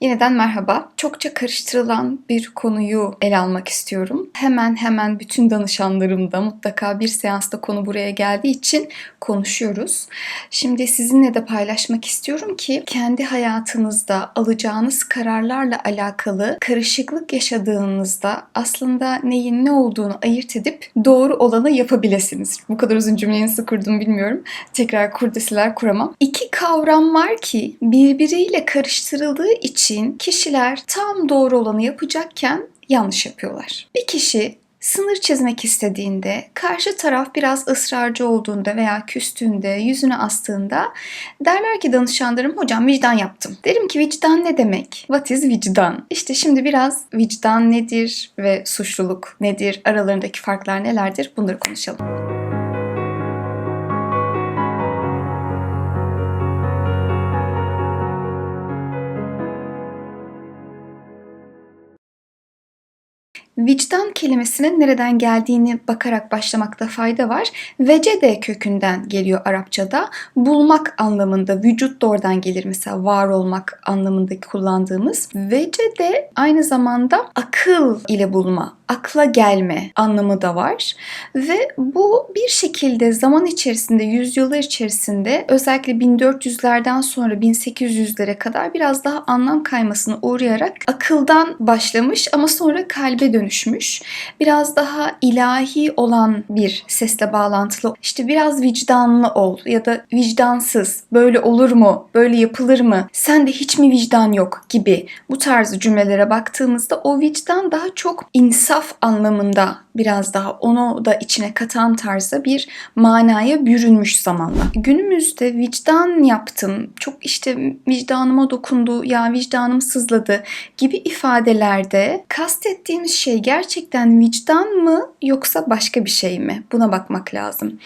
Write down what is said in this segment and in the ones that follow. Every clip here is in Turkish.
Yeniden merhaba. Çokça karıştırılan bir konuyu ele almak istiyorum. Hemen hemen bütün danışanlarımda mutlaka bir seansta konu buraya geldiği için konuşuyoruz. Şimdi sizinle de paylaşmak istiyorum ki kendi hayatınızda alacağınız kararlarla alakalı karışıklık yaşadığınızda aslında neyin ne olduğunu ayırt edip doğru olanı yapabilirsiniz. Bu kadar uzun cümleyi nasıl kurdum bilmiyorum. Tekrar kur deseler kuramam. İki kavram var ki birbiriyle karıştırıldığı için kişiler tam doğru olanı yapacakken yanlış yapıyorlar. Bir kişi sınır çizmek istediğinde, karşı taraf biraz ısrarcı olduğunda veya küstüğünde, yüzünü astığında derler ki danışanlarım hocam vicdan yaptım. Derim ki vicdan ne demek? What is vicdan? İşte şimdi biraz vicdan nedir ve suçluluk nedir? Aralarındaki farklar nelerdir? Bunları konuşalım. Vicdan kelimesinin nereden geldiğini bakarak başlamakta fayda var. Vecede kökünden geliyor Arapçada. Bulmak anlamında, vücut da oradan gelir mesela var olmak anlamındaki kullandığımız. Vecede aynı zamanda akıl ile bulma, akla gelme anlamı da var. Ve bu bir şekilde zaman içerisinde, yüzyıllar içerisinde özellikle 1400'lerden sonra 1800'lere kadar biraz daha anlam kaymasına uğrayarak akıldan başlamış ama sonra kalbe dönüşmüş. Biraz daha ilahi olan bir sesle bağlantılı. İşte biraz vicdanlı ol ya da vicdansız. Böyle olur mu? Böyle yapılır mı? Sende hiç mi vicdan yok gibi bu tarz cümlelere baktığımızda o vicdan daha çok insaf anlamında biraz daha onu da içine katan tarzda bir manaya bürünmüş zamanla. Günümüzde vicdan yaptım, çok işte vicdanıma dokundu, ya vicdanım sızladı gibi ifadelerde kastettiğimiz şey gerçekten vicdan mı yoksa başka bir şey mi? Buna bakmak lazım.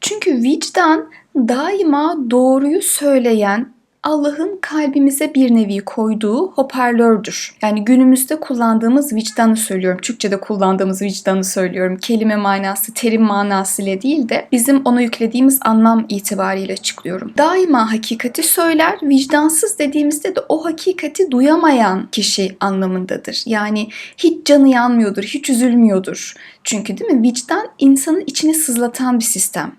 Çünkü vicdan daima doğruyu söyleyen, Allah'ın kalbimize bir nevi koyduğu hoparlördür. Yani günümüzde kullandığımız vicdanı söylüyorum. Türkçe'de kullandığımız vicdanı söylüyorum. Kelime manası, terim manasıyla değil de bizim ona yüklediğimiz anlam itibariyle açıklıyorum. Daima hakikati söyler, vicdansız dediğimizde de o hakikati duyamayan kişi anlamındadır. Yani hiç canı yanmıyordur, hiç üzülmüyordur. Çünkü değil mi? Vicdan insanın içini sızlatan bir sistem.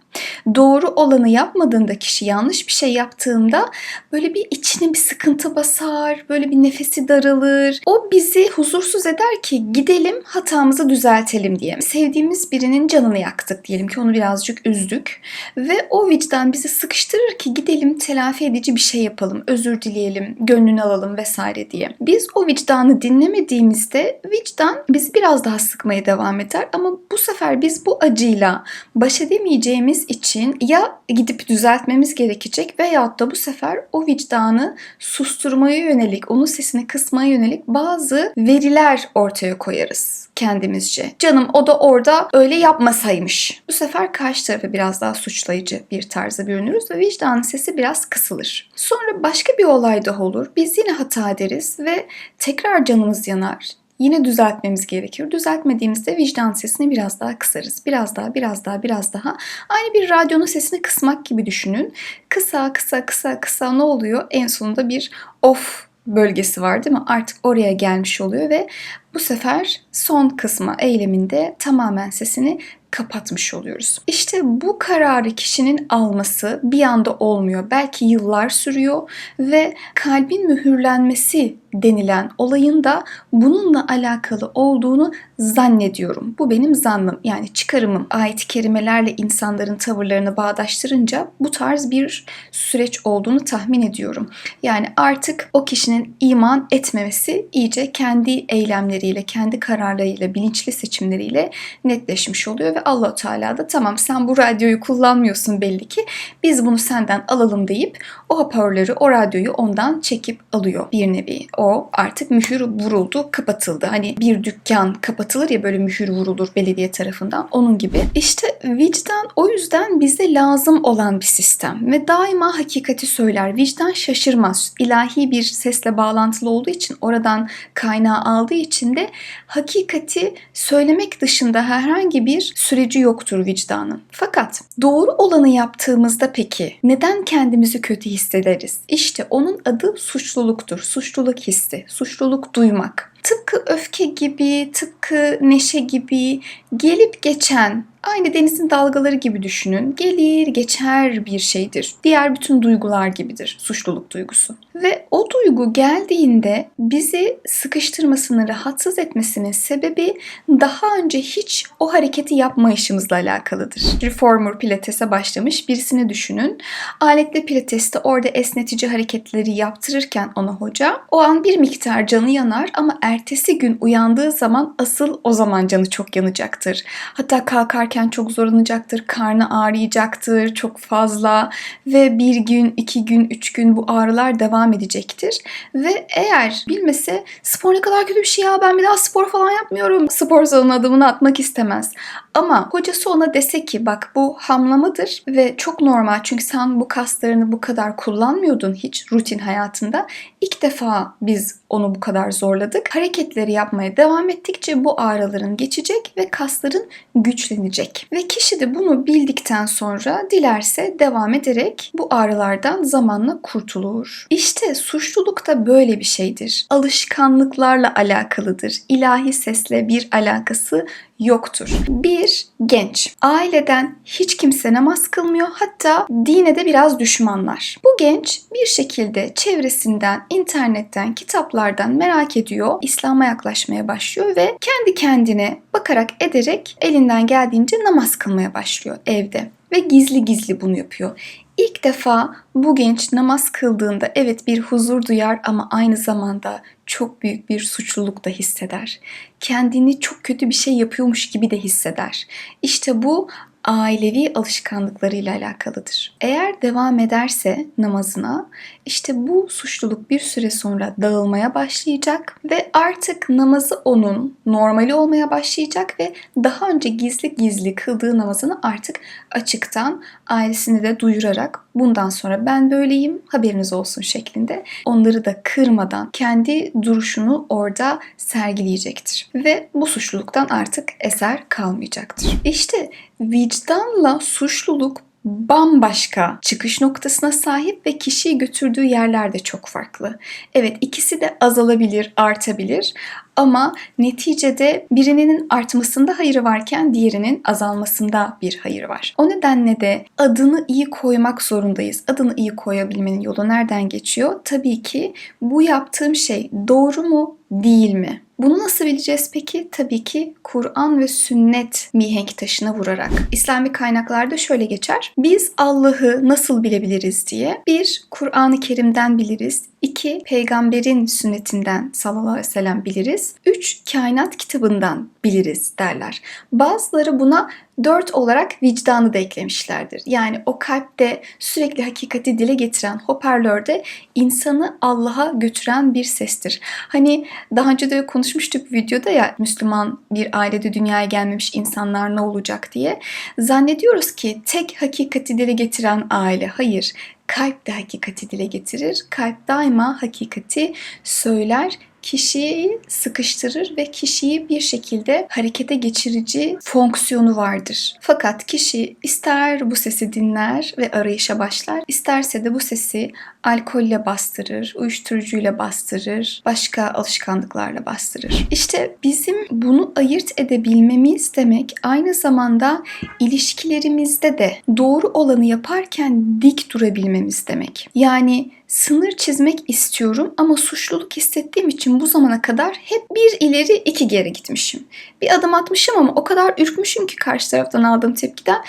Doğru olanı yapmadığında kişi yanlış bir şey yaptığında böyle bir içine bir sıkıntı basar, böyle bir nefesi daralır. O bizi huzursuz eder ki gidelim hatamızı düzeltelim diye. Sevdiğimiz birinin canını yaktık diyelim ki onu birazcık üzdük ve o vicdan bizi sıkıştırır ki gidelim telafi edici bir şey yapalım, özür dileyelim, gönlünü alalım vesaire diye. Biz o vicdanı dinlemediğimizde vicdan bizi biraz daha sıkmaya devam eder ama bu sefer biz bu acıyla baş edemeyeceğimiz için ya gidip düzeltmemiz gerekecek veyahut da bu sefer o vicdanı susturmaya yönelik, onun sesini kısmaya yönelik bazı veriler ortaya koyarız kendimizce. Canım o da orada öyle yapmasaymış. Bu sefer karşı tarafı biraz daha suçlayıcı bir tarza bürünürüz ve vicdanın sesi biraz kısılır. Sonra başka bir olay da olur. Biz yine hata ederiz ve tekrar canımız yanar. Yine düzeltmemiz gerekiyor. Düzeltmediğimizde vicdan sesini biraz daha kısarız. Biraz daha, biraz daha, biraz daha. Aynı bir radyonun sesini kısmak gibi düşünün. Kısa, kısa, kısa, kısa ne oluyor? En sonunda bir off bölgesi var değil mi? Artık oraya gelmiş oluyor ve bu sefer son kısma eyleminde tamamen sesini kapatmış oluyoruz. İşte bu kararı kişinin alması bir anda olmuyor. Belki yıllar sürüyor ve kalbin mühürlenmesi denilen olayın da bununla alakalı olduğunu zannediyorum. Bu benim zannım yani çıkarımım. Ayet-i kerimelerle insanların tavırlarını bağdaştırınca bu tarz bir süreç olduğunu tahmin ediyorum. Yani artık o kişinin iman etmemesi iyice kendi eylemleriyle, kendi kararlarıyla, bilinçli seçimleriyle netleşmiş oluyor ve allah Teala da tamam sen bu radyoyu kullanmıyorsun belli ki biz bunu senden alalım deyip o hoparlörü, o radyoyu ondan çekip alıyor bir nevi. O artık mühür vuruldu, kapatıldı. Hani bir dükkan kapatılır ya böyle mühür vurulur belediye tarafından. Onun gibi. İşte vicdan o yüzden bize lazım olan bir sistem ve daima hakikati söyler. Vicdan şaşırmaz. İlahi bir sesle bağlantılı olduğu için oradan kaynağı aldığı için de hakikati söylemek dışında herhangi bir süreci yoktur vicdanın. Fakat doğru olanı yaptığımızda peki neden kendimizi kötü hissederiz? İşte onun adı suçluluktur. Suçluluk hissi hissi, suçluluk duymak. Tıpkı öfke gibi, tıpkı neşe gibi gelip geçen, aynı denizin dalgaları gibi düşünün. Gelir geçer bir şeydir. Diğer bütün duygular gibidir suçluluk duygusu. Ve o duygu geldiğinde bizi sıkıştırmasını, rahatsız etmesinin sebebi daha önce hiç o hareketi yapmayışımızla alakalıdır. Reformer pilatese başlamış birisini düşünün. Aletli pilateste orada esnetici hareketleri yaptırırken ona hoca o an bir miktar canı yanar ama ertesi gün uyandığı zaman asıl o zaman canı çok yanacaktır. Hatta kalkarken çok zorlanacaktır, karnı ağrıyacaktır çok fazla ve bir gün, iki gün, üç gün bu ağrılar devam edecektir. Ve eğer bilmese spor ne kadar kötü bir şey ya ben bir daha spor falan yapmıyorum. Spor salonu adımını atmak istemez. Ama hocası ona dese ki bak bu hamlamadır ve çok normal çünkü sen bu kaslarını bu kadar kullanmıyordun hiç rutin hayatında. İlk defa biz onu bu kadar zorladık. Hareketleri yapmaya devam ettikçe bu ağrıların geçecek ve kasların güçlenecek. Ve kişi de bunu bildikten sonra dilerse devam ederek bu ağrılardan zamanla kurtulur. İşte suçluluk da böyle bir şeydir. Alışkanlıklarla alakalıdır. İlahi sesle bir alakası yoktur. Bir genç aileden hiç kimse namaz kılmıyor hatta dine de biraz düşmanlar. Bu genç bir şekilde çevresinden, internetten, kitaplardan merak ediyor, İslam'a yaklaşmaya başlıyor ve kendi kendine bakarak ederek elinden geldiğince namaz kılmaya başlıyor evde ve gizli gizli bunu yapıyor. İlk defa bu genç namaz kıldığında evet bir huzur duyar ama aynı zamanda çok büyük bir suçluluk da hisseder. Kendini çok kötü bir şey yapıyormuş gibi de hisseder. İşte bu ailevi alışkanlıklarıyla alakalıdır. Eğer devam ederse namazına işte bu suçluluk bir süre sonra dağılmaya başlayacak ve artık namazı onun normali olmaya başlayacak ve daha önce gizli gizli kıldığı namazını artık açıktan ailesini de duyurarak bundan sonra ben böyleyim haberiniz olsun şeklinde onları da kırmadan kendi duruşunu orada sergileyecektir. Ve bu suçluluktan artık eser kalmayacaktır. İşte vicdanla suçluluk bambaşka çıkış noktasına sahip ve kişiyi götürdüğü yerler de çok farklı. Evet ikisi de azalabilir, artabilir ama neticede birinin artmasında hayırı varken diğerinin azalmasında bir hayır var. O nedenle de adını iyi koymak zorundayız. Adını iyi koyabilmenin yolu nereden geçiyor? Tabii ki bu yaptığım şey doğru mu, değil mi? Bunu nasıl bileceğiz peki? Tabii ki Kur'an ve sünnet mihenk taşına vurarak. İslami kaynaklarda şöyle geçer. Biz Allah'ı nasıl bilebiliriz diye. Bir, Kur'an-ı Kerim'den biliriz. İki, peygamberin sünnetinden sallallahu aleyhi ve sellem biliriz. Üç, kainat kitabından biliriz derler. Bazıları buna dört olarak vicdanı da eklemişlerdir. Yani o kalpte sürekli hakikati dile getiren hoparlörde insanı Allah'a götüren bir sestir. Hani daha önce de konuşmuştuk videoda ya Müslüman bir ailede dünyaya gelmemiş insanlar ne olacak diye. Zannediyoruz ki tek hakikati dile getiren aile. Hayır. Kalp de hakikati dile getirir. Kalp daima hakikati söyler kişiyi sıkıştırır ve kişiyi bir şekilde harekete geçirici fonksiyonu vardır. Fakat kişi ister bu sesi dinler ve arayışa başlar, isterse de bu sesi alkolle bastırır, uyuşturucuyla bastırır, başka alışkanlıklarla bastırır. İşte bizim bunu ayırt edebilmemiz demek aynı zamanda ilişkilerimizde de doğru olanı yaparken dik durabilmemiz demek. Yani sınır çizmek istiyorum ama suçluluk hissettiğim için bu zamana kadar hep bir ileri iki geri gitmişim. Bir adım atmışım ama o kadar ürkmüşüm ki karşı taraftan aldığım tepkiden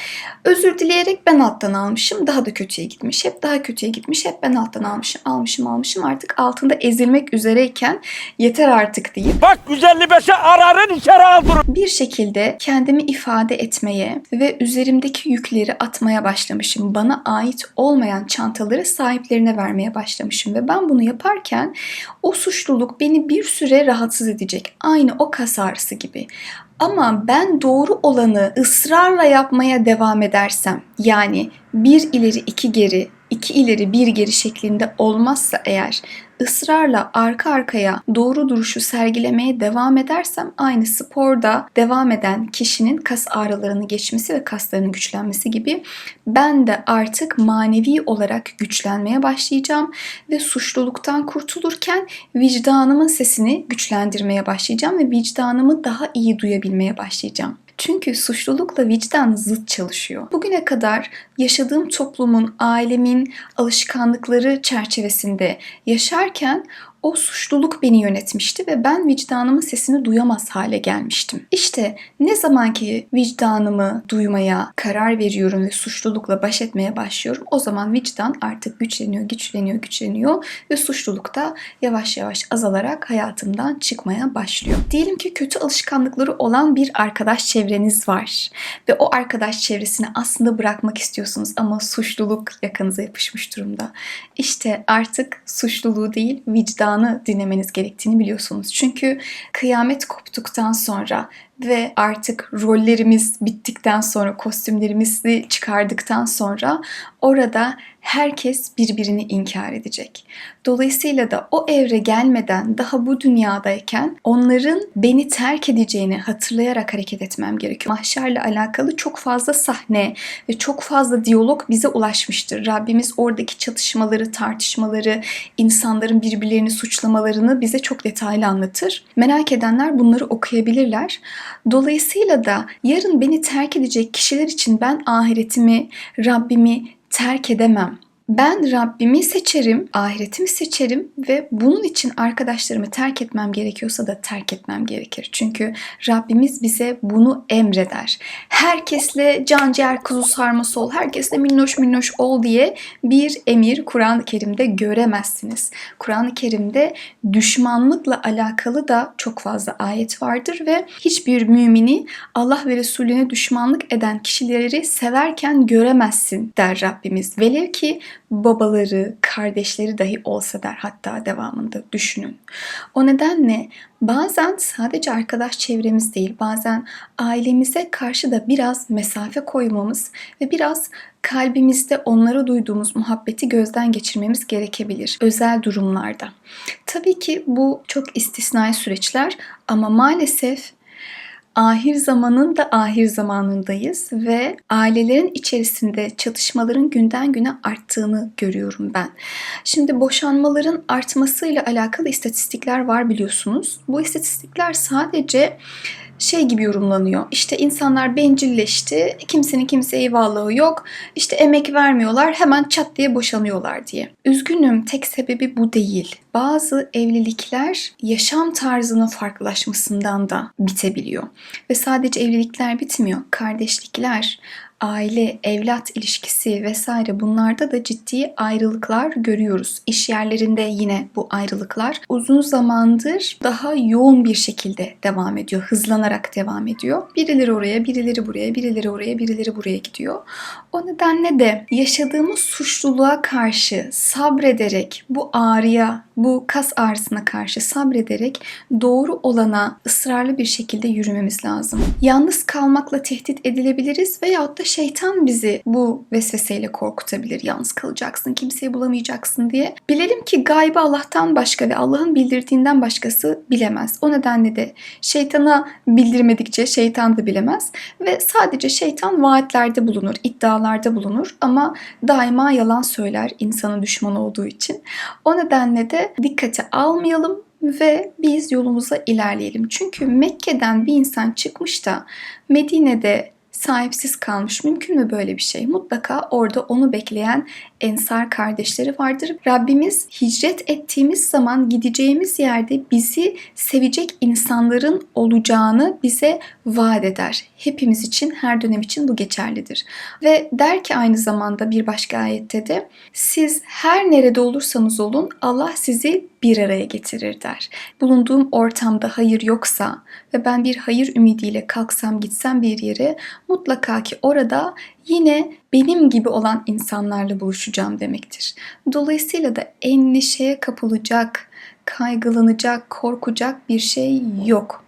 özür dileyerek ben alttan almışım. Daha da kötüye gitmiş. Hep daha kötüye gitmiş. Hep ben alttan almışım. Almışım almışım artık altında ezilmek üzereyken yeter artık deyip Bak 155'e ararın içeri aldırın. bir şekilde kendimi ifade etmeye ve üzerimdeki yükleri atmaya başlamışım. Bana ait olmayan çantaları sahiplerine vermeye başlamışım ve ben bunu yaparken o suçluluk beni bir süre rahatsız edecek. Aynı o kas ağrısı gibi. Ama ben doğru olanı ısrarla yapmaya devam edersem yani bir ileri iki geri iki ileri bir geri şeklinde olmazsa eğer ısrarla arka arkaya doğru duruşu sergilemeye devam edersem aynı sporda devam eden kişinin kas ağrılarını geçmesi ve kaslarının güçlenmesi gibi ben de artık manevi olarak güçlenmeye başlayacağım ve suçluluktan kurtulurken vicdanımın sesini güçlendirmeye başlayacağım ve vicdanımı daha iyi duyabilmeye başlayacağım. Çünkü suçlulukla vicdan zıt çalışıyor. Bugüne kadar yaşadığım toplumun, ailemin alışkanlıkları çerçevesinde yaşarken o suçluluk beni yönetmişti ve ben vicdanımın sesini duyamaz hale gelmiştim. İşte ne zaman ki vicdanımı duymaya karar veriyorum ve suçlulukla baş etmeye başlıyorum o zaman vicdan artık güçleniyor, güçleniyor, güçleniyor ve suçluluk da yavaş yavaş azalarak hayatımdan çıkmaya başlıyor. Diyelim ki kötü alışkanlıkları olan bir arkadaş çevreniz var ve o arkadaş çevresini aslında bırakmak istiyorsunuz ama suçluluk yakınıza yapışmış durumda. İşte artık suçluluğu değil vicdanı dinlemeniz gerektiğini biliyorsunuz. Çünkü kıyamet koptuktan sonra ve artık rollerimiz bittikten sonra, kostümlerimizi çıkardıktan sonra orada herkes birbirini inkar edecek. Dolayısıyla da o evre gelmeden daha bu dünyadayken onların beni terk edeceğini hatırlayarak hareket etmem gerekiyor. Mahşerle alakalı çok fazla sahne ve çok fazla diyalog bize ulaşmıştır. Rabbimiz oradaki çatışmaları, tartışmaları, insanların birbirlerini suçlamalarını bize çok detaylı anlatır. Merak edenler bunları okuyabilirler. Dolayısıyla da yarın beni terk edecek kişiler için ben ahiretimi, Rabbimi terk edemem. Ben Rabbimi seçerim, ahiretimi seçerim ve bunun için arkadaşlarımı terk etmem gerekiyorsa da terk etmem gerekir. Çünkü Rabbimiz bize bunu emreder. Herkesle can ciğer kuzu sarması ol, herkesle minnoş minnoş ol diye bir emir Kur'an-ı Kerim'de göremezsiniz. Kur'an-ı Kerim'de düşmanlıkla alakalı da çok fazla ayet vardır ve hiçbir mümini Allah ve Resulüne düşmanlık eden kişileri severken göremezsin der Rabbimiz. Velev ki babaları, kardeşleri dahi olsa der hatta devamında düşünün. O nedenle bazen sadece arkadaş çevremiz değil, bazen ailemize karşı da biraz mesafe koymamız ve biraz kalbimizde onlara duyduğumuz muhabbeti gözden geçirmemiz gerekebilir özel durumlarda. Tabii ki bu çok istisnai süreçler ama maalesef ahir zamanın da ahir zamanındayız ve ailelerin içerisinde çatışmaların günden güne arttığını görüyorum ben. Şimdi boşanmaların artmasıyla alakalı istatistikler var biliyorsunuz. Bu istatistikler sadece şey gibi yorumlanıyor. İşte insanlar bencilleşti, kimsenin kimseye eyvallahı yok, işte emek vermiyorlar, hemen çat diye boşanıyorlar diye. Üzgünüm, tek sebebi bu değil. Bazı evlilikler yaşam tarzının farklılaşmasından da bitebiliyor. Ve sadece evlilikler bitmiyor. Kardeşlikler, aile, evlat ilişkisi vesaire bunlarda da ciddi ayrılıklar görüyoruz. İş yerlerinde yine bu ayrılıklar uzun zamandır daha yoğun bir şekilde devam ediyor. Hızlanarak devam ediyor. Birileri oraya, birileri buraya, birileri oraya, birileri buraya gidiyor. O nedenle de yaşadığımız suçluluğa karşı sabrederek bu ağrıya, bu kas ağrısına karşı sabrederek doğru olana ısrarlı bir şekilde yürümemiz lazım. Yalnız kalmakla tehdit edilebiliriz veyahut da şeytan bizi bu vesveseyle korkutabilir. Yalnız kalacaksın, kimseyi bulamayacaksın diye. Bilelim ki gaybı Allah'tan başka ve Allah'ın bildirdiğinden başkası bilemez. O nedenle de şeytana bildirmedikçe şeytan da bilemez ve sadece şeytan vaatlerde bulunur, iddialarda bulunur ama daima yalan söyler insanın düşmanı olduğu için. O nedenle de dikkate almayalım ve biz yolumuza ilerleyelim. Çünkü Mekke'den bir insan çıkmış da Medine'de sahipsiz kalmış. Mümkün mü böyle bir şey? Mutlaka orada onu bekleyen ensar kardeşleri vardır. Rabbimiz hicret ettiğimiz zaman gideceğimiz yerde bizi sevecek insanların olacağını bize vaat eder. Hepimiz için, her dönem için bu geçerlidir. Ve der ki aynı zamanda bir başka ayette de siz her nerede olursanız olun Allah sizi bir araya getirir der. Bulunduğum ortamda hayır yoksa ve ben bir hayır ümidiyle kalksam gitsem bir yere mutlaka ki orada yine benim gibi olan insanlarla buluşacağım demektir. Dolayısıyla da endişeye kapılacak, kaygılanacak, korkacak bir şey yok.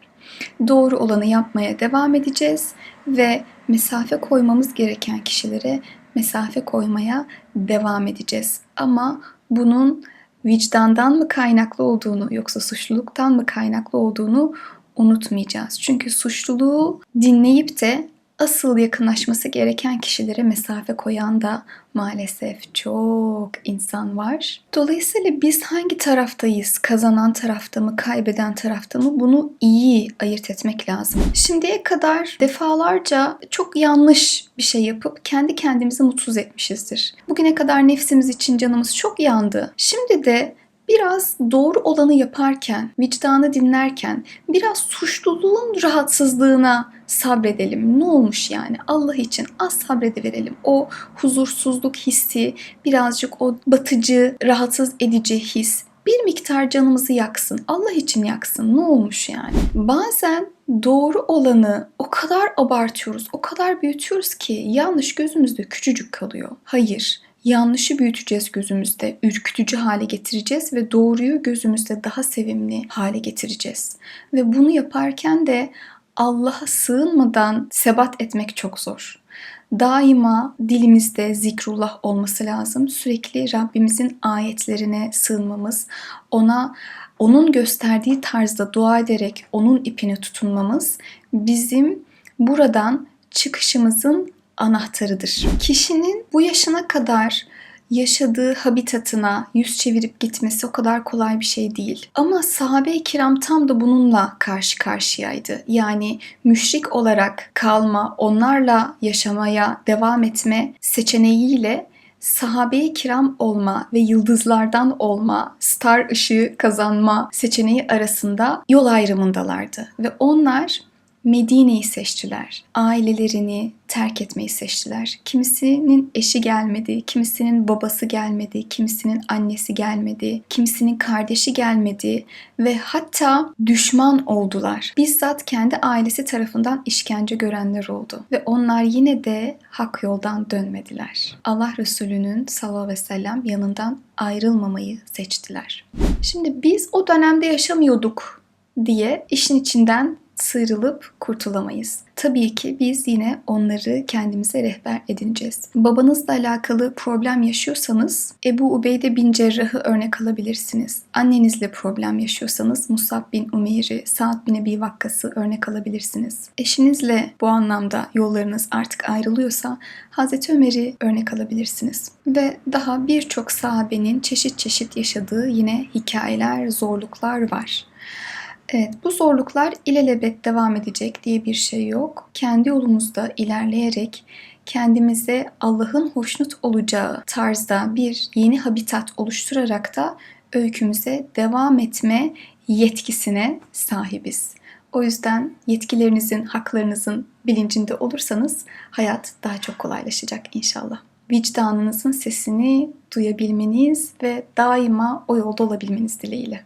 Doğru olanı yapmaya devam edeceğiz ve mesafe koymamız gereken kişilere mesafe koymaya devam edeceğiz. Ama bunun vicdandan mı kaynaklı olduğunu yoksa suçluluktan mı kaynaklı olduğunu unutmayacağız. Çünkü suçluluğu dinleyip de asıl yakınlaşması gereken kişilere mesafe koyan da maalesef çok insan var. Dolayısıyla biz hangi taraftayız? Kazanan tarafta mı, kaybeden tarafta mı? Bunu iyi ayırt etmek lazım. Şimdiye kadar defalarca çok yanlış bir şey yapıp kendi kendimizi mutsuz etmişizdir. Bugüne kadar nefsimiz için canımız çok yandı. Şimdi de biraz doğru olanı yaparken, vicdanı dinlerken biraz suçluluğun rahatsızlığına sabredelim. Ne olmuş yani? Allah için az sabrediverelim. O huzursuzluk hissi, birazcık o batıcı, rahatsız edici his bir miktar canımızı yaksın. Allah için yaksın. Ne olmuş yani? Bazen doğru olanı o kadar abartıyoruz, o kadar büyütüyoruz ki yanlış gözümüzde küçücük kalıyor. Hayır, yanlışı büyüteceğiz gözümüzde, ürkütücü hale getireceğiz ve doğruyu gözümüzde daha sevimli hale getireceğiz. Ve bunu yaparken de Allah'a sığınmadan sebat etmek çok zor. Daima dilimizde zikrullah olması lazım. Sürekli Rabbimizin ayetlerine sığınmamız, ona onun gösterdiği tarzda dua ederek onun ipine tutunmamız bizim buradan çıkışımızın anahtarıdır. Kişinin bu yaşına kadar yaşadığı habitatına yüz çevirip gitmesi o kadar kolay bir şey değil. Ama sahabe-i kiram tam da bununla karşı karşıyaydı. Yani müşrik olarak kalma, onlarla yaşamaya devam etme seçeneğiyle sahabe-i kiram olma ve yıldızlardan olma, star ışığı kazanma seçeneği arasında yol ayrımındalardı. Ve onlar Medine'yi seçtiler. Ailelerini terk etmeyi seçtiler. Kimisinin eşi gelmedi, kimisinin babası gelmedi, kimisinin annesi gelmedi, kimisinin kardeşi gelmedi ve hatta düşman oldular. Bizzat kendi ailesi tarafından işkence görenler oldu ve onlar yine de hak yoldan dönmediler. Allah Resulü'nün sallallahu aleyhi ve sellem yanından ayrılmamayı seçtiler. Şimdi biz o dönemde yaşamıyorduk diye işin içinden sıyrılıp kurtulamayız. Tabii ki biz yine onları kendimize rehber edineceğiz. Babanızla alakalı problem yaşıyorsanız Ebu Ubeyde bin Cerrah'ı örnek alabilirsiniz. Annenizle problem yaşıyorsanız Musab bin Umeyr'i, Sa'd bin Ebi Vakkas'ı örnek alabilirsiniz. Eşinizle bu anlamda yollarınız artık ayrılıyorsa Hazreti Ömer'i örnek alabilirsiniz. Ve daha birçok sahabenin çeşit çeşit yaşadığı yine hikayeler, zorluklar var. Evet, bu zorluklar ilelebet devam edecek diye bir şey yok. Kendi yolumuzda ilerleyerek kendimize Allah'ın hoşnut olacağı tarzda bir yeni habitat oluşturarak da öykümüze devam etme yetkisine sahibiz. O yüzden yetkilerinizin, haklarınızın bilincinde olursanız hayat daha çok kolaylaşacak inşallah. Vicdanınızın sesini duyabilmeniz ve daima o yolda olabilmeniz dileğiyle.